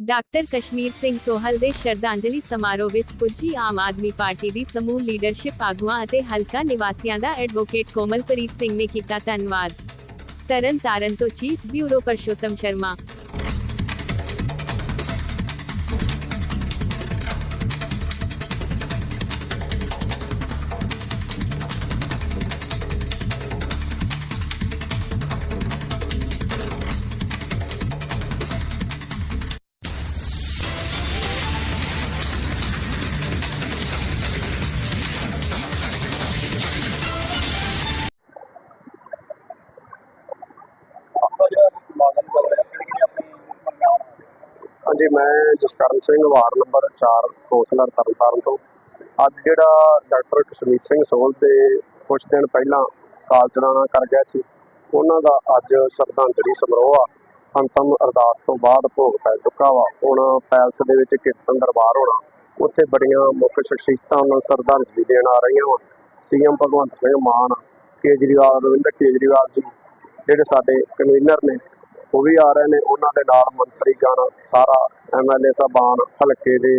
Doctor Kashmir Singh Sohal ਦੇ ਸ਼ਰਧਾਂਜਲੀ ਸਮਾਰੋਹ ਵਿੱਚ ਪੁੱਜੀ ਆਮ ਆਦਮੀ ਪਾਰਟੀ ਦੀ ਸਮੂਹ ਲੀਡਰਸ਼ਿਪ ਆਗੂਆਂ ਅਤੇ ਹਲਕਾ ਨਿਵਾਸੀਆਂ ਦਾ ਐਡਵੋਕੇਟ ਕੋਮਲਪ੍ਰੀਤ ਸਿੰਘ ਨੇ ਕੀਤਾ ਧੰਨਵਾਦ। ਤਰਨ ਤਾਰਨ ਤੋਂ ਚੀਫ ਬਿਊਰੋ ਪਰਸ਼ੋਤਮ ਸ਼ਰਮਾ ਹਾਂਜੀ, ਮੈਂ Jaskaran Singh, ward number 4 councillor Tarn Taran ਤੋਂ। ਅੱਜ ਜਿਹੜਾ ਡਾਕਟਰ ਕਸ਼ਮੀਰ ਸਿੰਘ ਸੋਲ ਦੇ ਕੁਝ ਦਿਨ ਪਹਿਲਾਂ ਕਾਲ ਚਲਾਣਾ ਕਰ ਗਿਆ ਸੀ, ਉਹਨਾਂ ਦਾ ਅੱਜ ਸ਼ਰਧਾਂਜਲੀ ਸਮਾਰੋਹ ਆ। ਅੰਤਮ ਅਰਦਾਸ ਤੋਂ ਬਾਅਦ ਭੋਗ ਪੈ ਚੁੱਕਾ ਵਾ। ਹੁਣ ਪੈਲਸ ਦੇ ਵਿੱਚ ਕੀਰਤਨ ਦਰਬਾਰ ਹੋਣਾ, ਉੱਥੇ ਬੜੀਆਂ ਮੁੱਖ ਸ਼ਖਸੀਅਤਾਂ ਨੂੰ ਸ਼ਰਧਾਂਜਲੀ ਦੇਣ ਆ ਰਹੀਆਂ ਵਾ। ਸੀਐਮ ਭਗਵੰਤ ਸਿੰਘ ਮਾਨ, ਕੇਜਰੀਵਾਲ ਅਰਵਿੰਦ ਕੇਜਰੀਵਾਲ ਜੀ, ਜਿਹੜੇ ਸਾਡੇ ਕਨਵੀਨਰ ਨੇ ਉਹ ਵੀ ਆ ਰਹੇ ਨੇ ਉਹਨਾਂ ਦੇ ਨਾਲ ਮੰਤਰੀ ਗਣ ਸਾਰਾ ਐਮਐਲਏ ਸਾਹਿਬਾਨ ਹਲਕੇ ਦੇ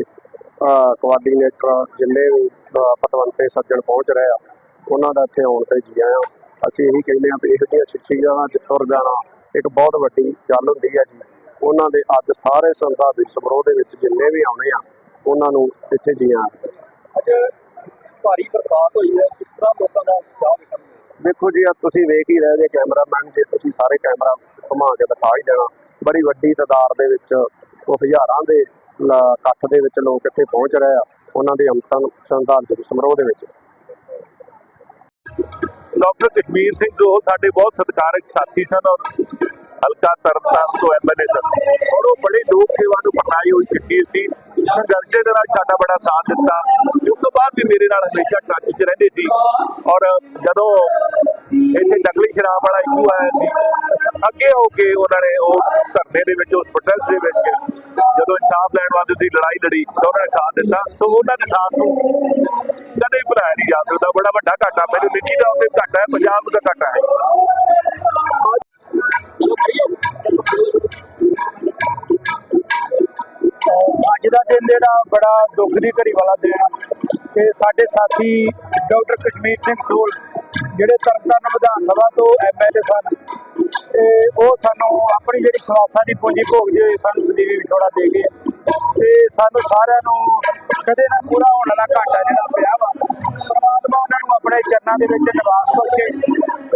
ਕੋਆਰਡੀਨੇਟਰ ਜਿੰਨੇ ਵੀ ਪਤਵੰਤੇ ਸੱਜਣ ਪਹੁੰਚ ਰਹੇ ਆ ਉਹਨਾਂ ਦਾ ਇੱਥੇ ਆਉਣ ਤੇ ਜੀ ਆਇਆਂ ਅਸੀਂ ਇਹੀ ਕਹਿੰਦੇ ਆ ਵੀ ਇਹੋ ਜਿਹੀਆਂ ਸ਼ਖਸੀਅਤਾਂ ਚ ਤੁਰ ਜਾਣਾ ਇੱਕ ਬਹੁਤ ਵੱਡੀ ਗੱਲ ਹੁੰਦੀ ਹੈ ਜੀ। ਉਹਨਾਂ ਦੇ ਅੱਜ ਸਾਰੇ ਸੰਗਤਾਂ ਦੇ ਸਮਾਰੋਹ ਦੇ ਵਿੱਚ ਜਿੰਨੇ ਵੀ ਆਉਣੇ ਆ ਉਹਨਾਂ ਨੂੰ ਇੱਥੇ ਜੀ ਅੱਜ ਭਾਰੀ ਬਰਸਾਤ ਹੋਈ ਹੈ ਕਿਸ ਤਰ੍ਹਾਂ ਲੋਕਾਂ ਦਾ ਉਤਸ਼ਾਹ? ਦੇਖੋ ਜੀ ਆ ਤੁਸੀਂ ਵੇਖ ਹੀ ਰਹੇ ਜੇ ਕੈਮਰਾਮੈਨ ਜੇ ਤੁਸੀਂ ਸਾਰੇ ਕੈਮਰਾ ਘੁਮਾ ਕੇ ਦਿਖਾ ਹੀ ਦੇਣਾ। ਬੜੀ ਵੱਡੀ ਤਾਦਾਦ ਦੇ ਵਿੱਚ ਉਹ ਹਜ਼ਾਰਾਂ ਦੇ ਇਕੱਠ ਦੇ ਵਿੱਚ ਲੋਕ ਇੱਥੇ ਪਹੁੰਚ ਰਹੇ ਆ, ਉਹਨਾਂ ਦੇ ਅੰਤਮ ਸ਼ਰਧਾਂਜਲੀ ਸਮਾਰੋਹ ਦੇ ਵਿੱਚ। ਡਾਕਟਰ ਕਸ਼ਮੀਰ ਸਿੰਘ ਜੋ ਸਾਡੇ ਬਹੁਤ ਸਤਿਕਾਰਕ ਸਾਥੀ ਸਨ ਔਰ ਹਲਕਾ ਤਰਨਤਾਰਨ ਤੋਂ ਐਮਐਲਏ ਸਨ। ਔਰ ਉਹ ਬੜੀ ਲੋਕ ਸੇਵਾ ਨੂੰ ਪਰਨਾਈ ਹੋਈ ਸ਼ਖਸੀਅਤ ਸੀ ਸੰਘਰਸ਼ ਦੇ ਨਾਲ ਸਾਡਾ ਬੜਾ ਸਾਥ ਦਿੱਤਾ। ਉਸ ਤੋਂ ਬਾਅਦ ਵੀ ਮੇਰੇ ਨਾਲ ਹਮੇਸ਼ਾ ਟੱਚ 'ਚ ਰਹਿੰਦੇ ਸੀ। ਔਰ ਜਦੋਂ ਇੱਥੇ ਨਕਲੀ ਸ਼ਰਾਬ ਵਾਲਾ ਇਸ਼ੂ ਆਇਆ ਸੀ ਅੱਗੇ ਹੋ ਕੇ ਉਹਨਾਂ ਨੇ ਉਸ ਧਰਨੇ ਦੇ ਵਿੱਚ, ਉਸ ਪ੍ਰੋਟੈਸਟ ਦੇ ਵਿੱਚ ਜਦੋਂ ਇਨਸਾਫ ਲੈਣ ਵਾਸਤੇ ਸੀ, ਲੜਾਈ ਲੜੀ, ਤਾਂ ਉਹਨਾਂ ਨੇ ਸਾਥ ਦਿੱਤਾ। ਸੋ ਉਹਨਾਂ ਦੇ ਸਾਥ ਨੂੰ ਕਦੇ ਵੀ ਭੁਲਾਇਆ ਨਹੀਂ ਜਾ ਸਕਦਾ। ਬੜਾ ਵੱਡਾ ਘਾਟਾ, ਮੈਨੂੰ ਨਿੱਜੀ ਦਾ ਉੱਤੇ ਘਾਟਾ ਹੈ, ਪੰਜਾਬ ਦਾ ਘਾਟਾ ਹੈ। ਅੱਜ ਦਾ ਦਿਨ ਜਿਹੜਾ ਬੜਾ ਦੁੱਖ ਦੀ ਘੜੀ ਵਾਲਾ ਦਿਨ ਆ ਤੇ ਸਾਡੇ ਸਾਥੀ ਡਾਕਟਰ ਕਸ਼ਮੀਰ ਸਿੰਘ ਸੋਲ, ਜਿਹੜੇ ਤਰਨਤਾਰਨ ਵਿਧਾਨ ਸਭਾ ਤੋਂ ਐਮਐਲਏ ਸਨ ਤੇ ਉਹ ਸਾਨੂੰ ਆਪਣੀ ਜਿਹੜੀ ਸਵਾਸਾਂ ਦੀ ਪੂੰਜੀ ਭੋਗਦੇ ਹੋਏ ਸਾਨੂੰ ਸਦੀਵੀ ਵਿਛੋੜਾ ਦੇ ਗਏ। ਤੇ ਸਾਨੂੰ ਸਾਰਿਆਂ ਨੂੰ ਕਦੇ ਨਾ ਪੂਰਾ ਹੋਣ ਵਾਲਾ ਘਾਟਾ ਜਿਹੜਾ ਪਿਆ ਵਾ, ਪਰਮਾਤਮਾ ਉਹਨਾਂ ਨੂੰ ਆਪਣੇ ਚਰਨਾਂ ਦੇ ਵਿੱਚ ਨਿਵਾਸ ਬਖਸ਼ੇ ਬਖਸ਼ੇ।